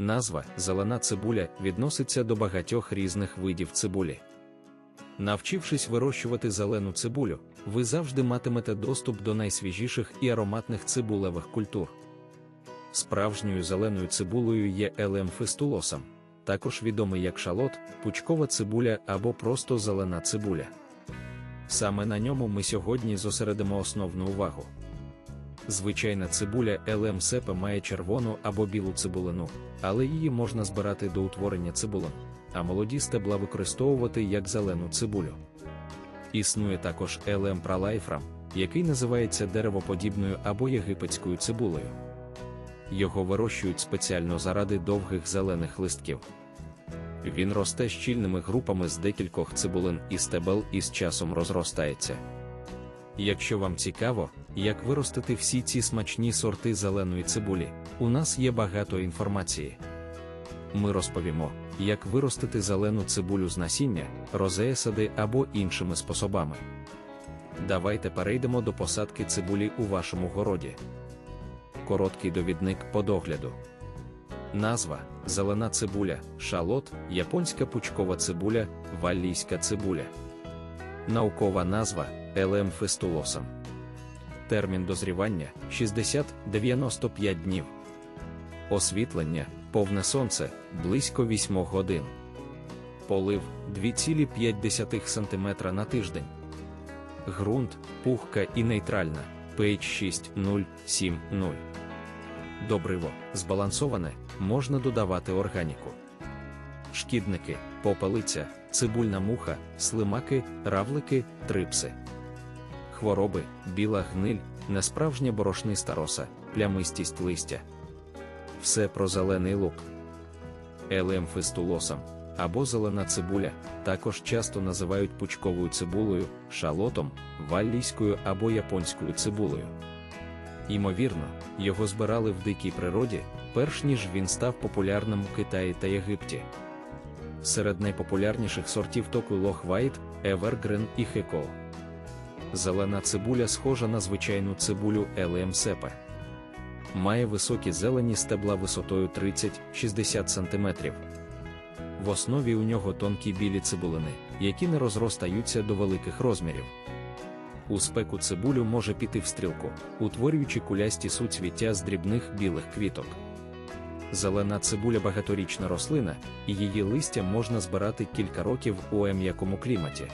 Назва зелена цибуля відноситься до багатьох різних видів цибулі. Навчившись вирощувати зелену цибулю, ви завжди матимете доступ до найсвіжіших і ароматних цибулевих культур. Справжньою зеленою цибулею є елем фистулосом, також відомий як шалот, пучкова цибуля або просто зелена цибуля. Саме на ньому ми сьогодні зосередимо основну увагу. Звичайна цибуля LM сепа має червону або білу цибулину, але її можна збирати до утворення цибулин, а молоді стебла використовувати як зелену цибулю. Існує також LM пралайфрам, який називається деревоподібною або єгипетською цибулею. Його вирощують спеціально заради довгих зелених листків. Він росте щільними групами з декількох цибулин і стебел і з часом розростається. Якщо вам цікаво, як виростити всі ці смачні сорти зеленої цибулі, у нас є багато інформації. Ми розповімо, як виростити зелену цибулю з насіння, розеясади або іншими способами. Давайте перейдемо до посадки цибулі у вашому городі. Короткий довідник по догляду. Назва зелена цибуля, шалот, японська пучкова цибуля, валлійська цибуля. Наукова назва Елем фестулосом. Термін дозрівання 60-95 днів. Освітлення повне сонце близько 8 годин. Полив 2,5 см на тиждень. Грунт пухка і нейтральна pH 6,0,7,0. Добриво збалансоване, можна додавати органіку. Шкідники, попелиця, цибульна муха, слимаки, равлики, трипси. Хвороби, біла гниль, несправжня борошниста роса, плямистість листя. Все про зелений лук. Елем фистулосом або зелена цибуля, також часто називають пучковою цибулею, шалотом, валлійською або японською цибулею. Ймовірно, його збирали в дикій природі, перш ніж він став популярним у Китаї та Єгипті. Серед найпопулярніших сортів току Лох Вайт, Evergreen і Хеко. Зелена цибуля схожа на звичайну цибулю Елем Сепа. Має високі зелені стебла висотою 30-60 см. В основі у нього тонкі білі цибулини, які не розростаються до великих розмірів. У спеку цибулю може піти в стрілку, утворюючи кулясті суцвіття з дрібних білих квіток. Зелена цибуля багаторічна рослина, і її листя можна збирати кілька років у ем'якому кліматі.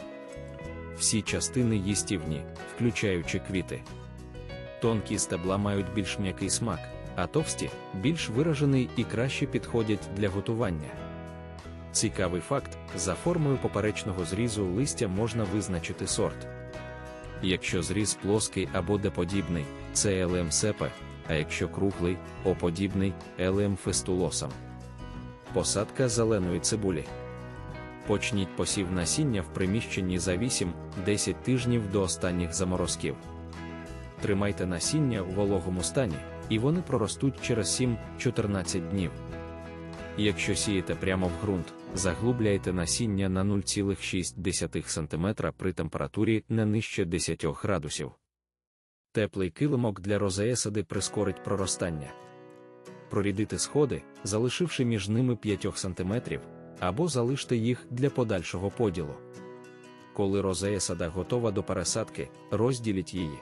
Всі частини їстівні, включаючи квіти. Тонкі стебла мають більш м'який смак, а товсті більш виражений і краще підходять для готування. Цікавий факт: за формою поперечного зрізу листя можна визначити сорт. Якщо зріз плоский або деподібний, це елем сепе, а якщо круглий, оподібний елем фестулосом. Посадка зеленої цибулі. Почніть посів насіння в приміщенні за 8-10 тижнів до останніх заморозків. Тримайте насіння у вологому стані, і вони проростуть через 7-14 днів. Якщо сієте прямо в ґрунт, заглубляйте насіння на 0,6 см при температурі не нижче 10 градусів. Теплий килимок для розеесади прискорить проростання. Прорідити сходи, залишивши між ними 5 см, або залиште їх для подальшого поділу. Коли розеесада готова до пересадки, розділіть її.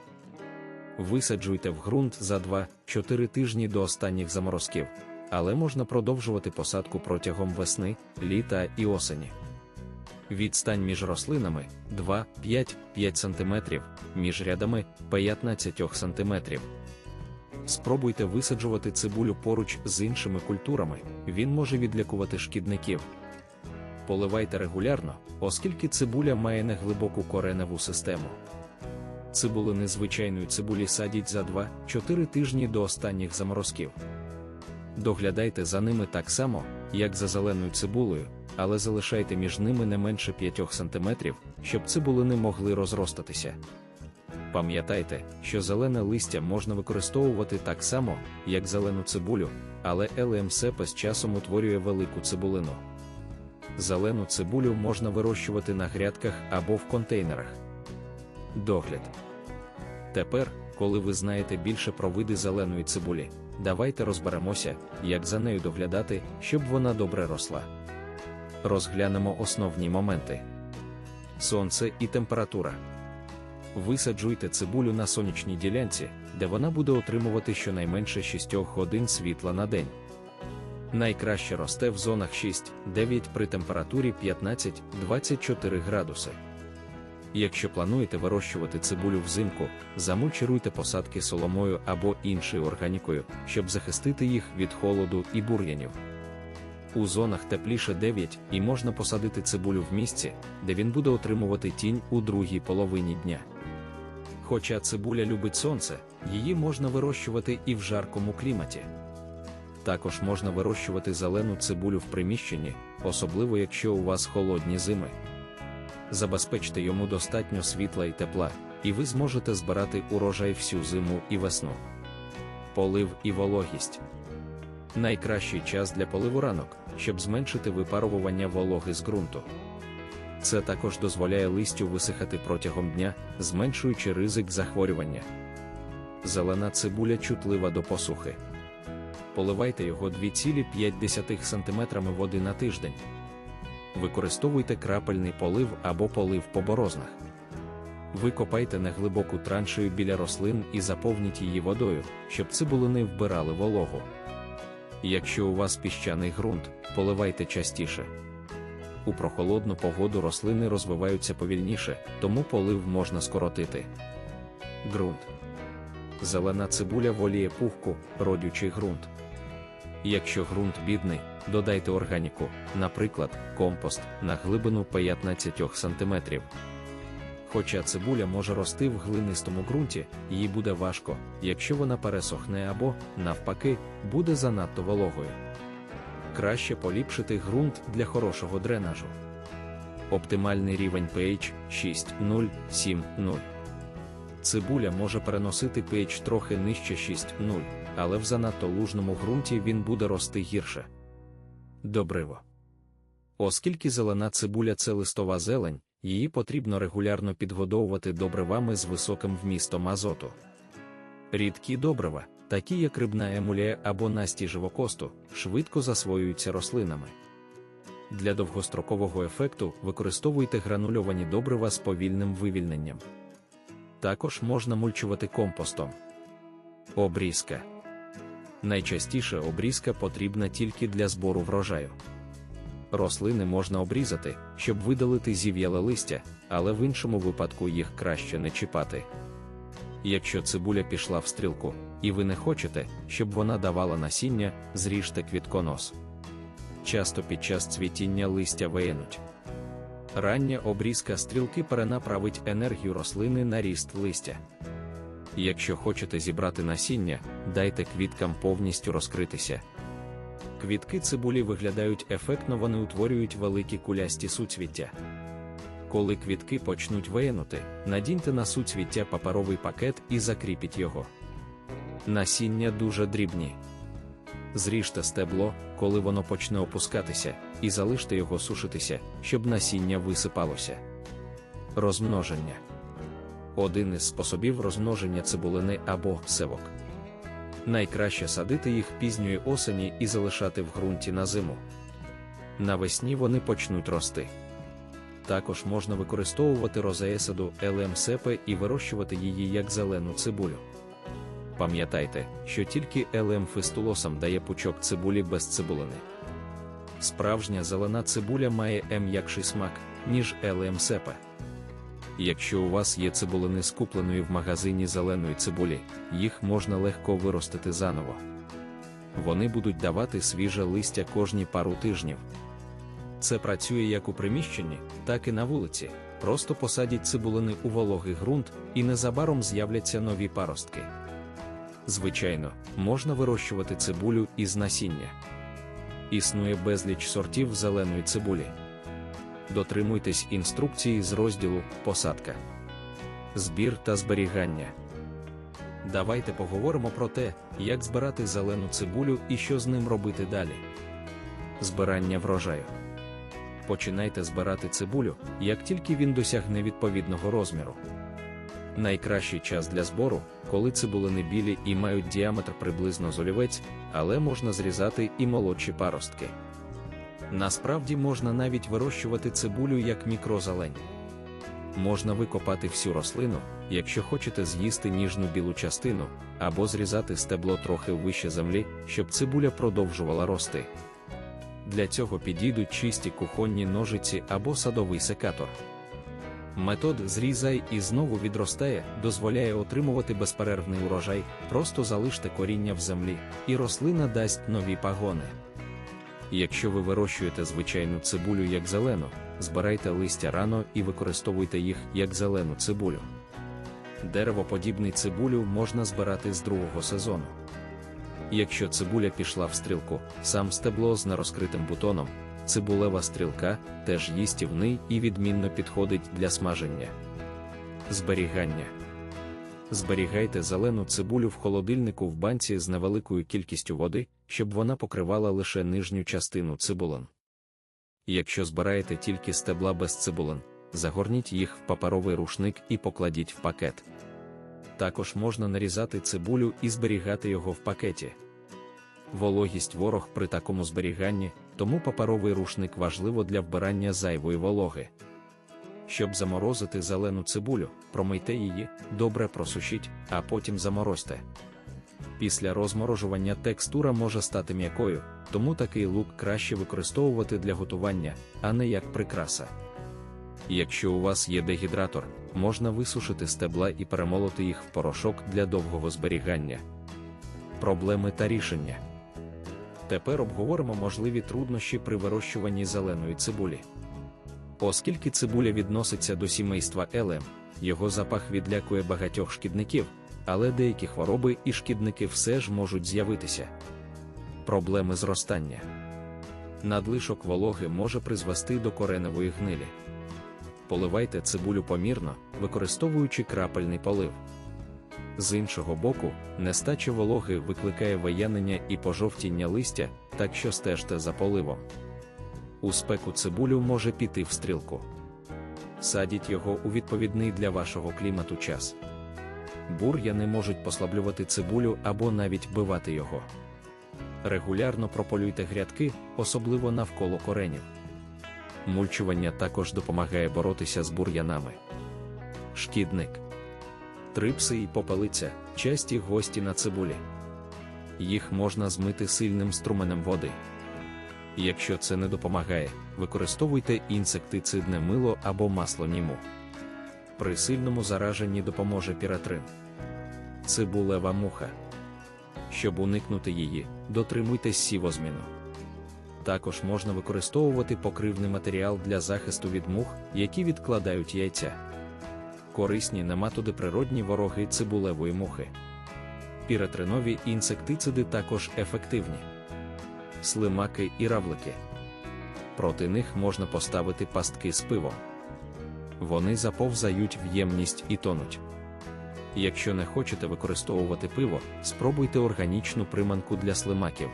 Висаджуйте в ґрунт за 2-4 тижні до останніх заморозків, але можна продовжувати посадку протягом весни, літа і осені. Відстань між рослинами 2-5-5 см, між рядами 15 см. Спробуйте висаджувати цибулю поруч з іншими культурами, він може відлякувати шкідників. Поливайте регулярно, оскільки цибуля має неглибоку кореневу систему. Цибулини звичайної цибулі садіть за 2-4 тижні до останніх заморозків. Доглядайте за ними так само, як за зеленою цибулею, але залишайте між ними не менше 5 см, щоб цибулини могли розростатися. Пам'ятайте, що зелене листя можна використовувати так само, як зелену цибулю, але ЛМС з часом утворює велику цибулину. Зелену цибулю можна вирощувати на грядках або в контейнерах. Догляд. Тепер, коли ви знаєте більше про види зеленої цибулі, давайте розберемося, як за нею доглядати, щоб вона добре росла. Розглянемо основні моменти: сонце і температура. Висаджуйте цибулю на сонячній ділянці, де вона буде отримувати щонайменше 6 годин світла на день. Найкраще росте в зонах 6-9 при температурі 15-24 градуси. Якщо плануєте вирощувати цибулю взимку, замульчируйте посадки соломою або іншою органікою, щоб захистити їх від холоду і бур'янів. У зонах тепліше 9 і можна посадити цибулю в місці, де він буде отримувати тінь у другій половині дня. Хоча цибуля любить сонце, її можна вирощувати і в жаркому кліматі. Також можна вирощувати зелену цибулю в приміщенні, особливо якщо у вас холодні зими. Забезпечте йому достатньо світла і тепла, і ви зможете збирати урожай всю зиму і весну. Полив і вологість. Найкращий час для поливу ранок, щоб зменшити випарування вологи з ґрунту. Це також дозволяє листю висихати протягом дня, зменшуючи ризик захворювання. Зелена цибуля чутлива до посухи. Поливайте його 2,5 см води на тиждень. Використовуйте крапельний полив або полив по борознах. Викопайте неглибоку траншею біля рослин і заповніть її водою, щоб цибулини вбирали вологу. Якщо у вас піщаний ґрунт, поливайте частіше. У прохолодну погоду рослини розвиваються повільніше, тому полив можна скоротити. Ґрунт. Зелена цибуля воліє пухку, родючий ґрунт. Якщо ґрунт бідний, додайте органіку, наприклад, компост на глибину 15 см. Хоча цибуля може рости в глинистому ґрунті, їй буде важко, якщо вона пересохне або, навпаки, буде занадто вологою. Краще поліпшити ґрунт для хорошого дренажу. Оптимальний рівень pH 6,0-7,0. Цибуля може переносити pH трохи нижче 6,0, але в занадто лужному ґрунті він буде рости гірше. Добриво. Оскільки зелена цибуля це листова зелень, її потрібно регулярно підгодовувати добривами з високим вмістом азоту. Рідкі добрива, такі як рибна емулія або насті живокосту, швидко засвоюються рослинами. Для довгострокового ефекту використовуйте гранульовані добрива з повільним вивільненням. Також можна мульчувати компостом. Обрізка. Найчастіше обрізка потрібна тільки для збору врожаю. Рослини можна обрізати, щоб видалити зів'яле листя, але в іншому випадку їх краще не чіпати. Якщо цибуля пішла в стрілку, і ви не хочете, щоб вона давала насіння, зріжте квітконос. Часто під час цвітіння листя виянуть. Рання обрізка стрілки перенаправить енергію рослини на ріст листя. Якщо хочете зібрати насіння, дайте квіткам повністю розкритися. Квітки цибулі виглядають ефектно, вони утворюють великі кулясті суцвіття. Коли квітки почнуть виянути, надіньте на суцвіття паперовий пакет і закріпіть його. Насіння дуже дрібні. Зріжте стебло, коли воно почне опускатися, і залиште його сушитися, щоб насіння висипалося. Розмноження один із способів розмноження цибулини або севок. Найкраще садити їх пізньої осені і залишати в ґрунті на зиму. Навесні вони почнуть рости. Також можна використовувати розеесаду ЛМСП і вирощувати її як зелену цибулю. Пам'ятайте, що тільки ЛМ фистулосам дає пучок цибулі без цибулини. Справжня зелена цибуля має м'якший смак, ніж ЛМСП. Якщо у вас є цибулини скупленої в магазині зеленої цибулі, їх можна легко виростити заново. Вони будуть давати свіже листя кожні пару тижнів. Це працює як у приміщенні, так і на вулиці. Просто посадіть цибулини у вологий ґрунт, і незабаром з'являться нові паростки. Звичайно, можна вирощувати цибулю із насіння. Існує безліч сортів зеленої цибулі. Дотримуйтесь інструкції з розділу Посадка, збір та зберігання. Давайте поговоримо про те, як збирати зелену цибулю і що з ним робити далі. Збирання врожаю. Починайте збирати цибулю, як тільки він досягне відповідного розміру. Найкращий час для збору, коли цибулини білі і мають діаметр приблизно з олівець, але можна зрізати і молодші паростки. Насправді можна навіть вирощувати цибулю як мікрозелень. Можна викопати всю рослину, якщо хочете з'їсти ніжну білу частину, або зрізати стебло трохи вище землі, щоб цибуля продовжувала рости. Для цього підійдуть чисті кухонні ножиці або садовий секатор. Метод зрізай і знову відростає, дозволяє отримувати безперервний урожай, просто залиште коріння в землі, і рослина дасть нові пагони. Якщо ви вирощуєте звичайну цибулю як зелену, збирайте листя рано і використовуйте їх як зелену цибулю. Деревоподібний цибулю можна збирати з другого сезону. Якщо цибуля пішла в стрілку, сам стебло з нерозкритим бутоном, цибулева стрілка теж їстівний і відмінно підходить для смаження. Зберігання. Зберігайте зелену цибулю в холодильнику в банці з невеликою кількістю води, щоб вона покривала лише нижню частину цибулин. Якщо збираєте тільки стебла без цибулин, загорніть їх в паперовий рушник і покладіть в пакет. Також можна нарізати цибулю і зберігати його в пакеті. Вологість ворог при такому зберіганні, тому паперовий рушник важливо для вбирання зайвої вологи. Щоб заморозити зелену цибулю, промийте її, добре просушіть, а потім заморозьте. Після розморожування текстура може стати м'якою, тому такий лук краще використовувати для готування, а не як прикраса. Якщо у вас є дегідратор, можна висушити стебла і перемолоти їх в порошок для довгого зберігання. Проблеми та рішення. Тепер обговоримо можливі труднощі при вирощуванні зеленої цибулі. Оскільки цибуля відноситься до сімейства елем, його запах відлякує багатьох шкідників, але деякі хвороби і шкідники все ж можуть з'явитися. Проблеми зростання. Надлишок вологи може призвести до кореневої гнилі. Поливайте цибулю помірно, використовуючи крапельний полив. З іншого боку, нестача вологи викликає виянення і пожовтіння листя, так що стежте за поливом. У спеку цибулю може піти в стрілку. Садіть його у відповідний для вашого клімату час. Бур'яни можуть послаблювати цибулю або навіть вбивати його. Регулярно прополюйте грядки, особливо навколо коренів. Мульчування також допомагає боротися з бур'янами. Шкідник. Трипси і попелиця часті гості на цибулі. Їх можна змити сильним струменем води. Якщо це не допомагає, використовуйте інсектицидне мило або масло німу. При сильному зараженні допоможе піратрин. Цибулева муха. Щоб уникнути її, дотримуйтесь сівозміну. Також можна використовувати покривний матеріал для захисту від мух, які відкладають яйця. Корисні нематоди природні вороги цибулевої мухи. Піретринові інсектициди також ефективні. Слимаки і равлики. Проти них можна поставити пастки з пивом. Вони заповзають в ємність і тонуть. Якщо не хочете використовувати пиво, спробуйте органічну приманку для слимаків.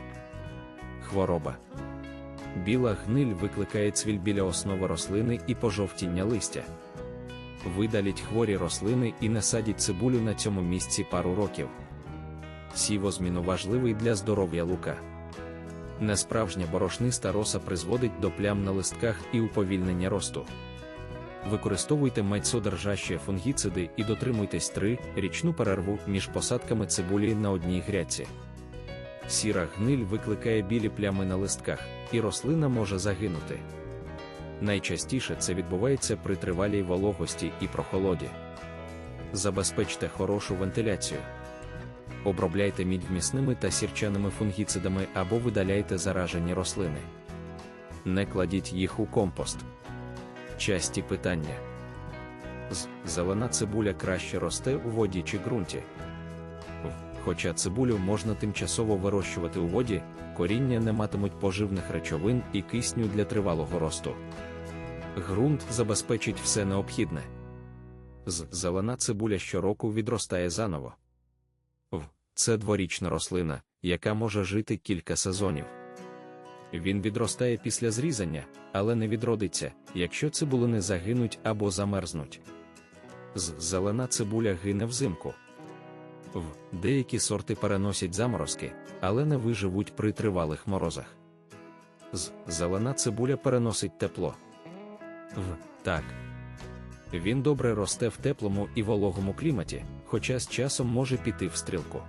Хвороба. Біла гниль викликає цвіль біля основи рослини і пожовтіння листя. Видаліть хворі рослини і не садіть цибулю на цьому місці пару років. Сівозміну важливий для здоров'я лука. Несправжня борошниста роса призводить до плям на листках і уповільнення росту. Використовуйте майцодержащі фунгіциди і дотримуйтесь 3 річну перерву між посадками цибулі на одній грядці. Сіра гниль викликає білі плями на листках, і рослина може загинути. Найчастіше це відбувається при тривалій вологості і прохолоді. Забезпечте хорошу вентиляцію. Обробляйте мідь вмісними та сірчаними фунгіцидами або видаляйте заражені рослини. Не кладіть їх у компост. Часті питання. З. Зелена цибуля краще росте у воді чи ґрунті. Хоча цибулю можна тимчасово вирощувати у воді, коріння не матимуть поживних речовин і кисню для тривалого росту. Ґрунт забезпечить все необхідне. З. Зелена цибуля щороку відростає заново. В. Це дворічна рослина, яка може жити кілька сезонів. Він відростає після зрізання, але не відродиться, якщо цибулини загинуть або замерзнуть. З зелена цибуля гине взимку. В деякі сорти переносять заморозки, але не виживуть при тривалих морозах. З зелена цибуля переносить тепло. В так. Він добре росте в теплому і вологому кліматі, хоча з часом може піти в стрілку.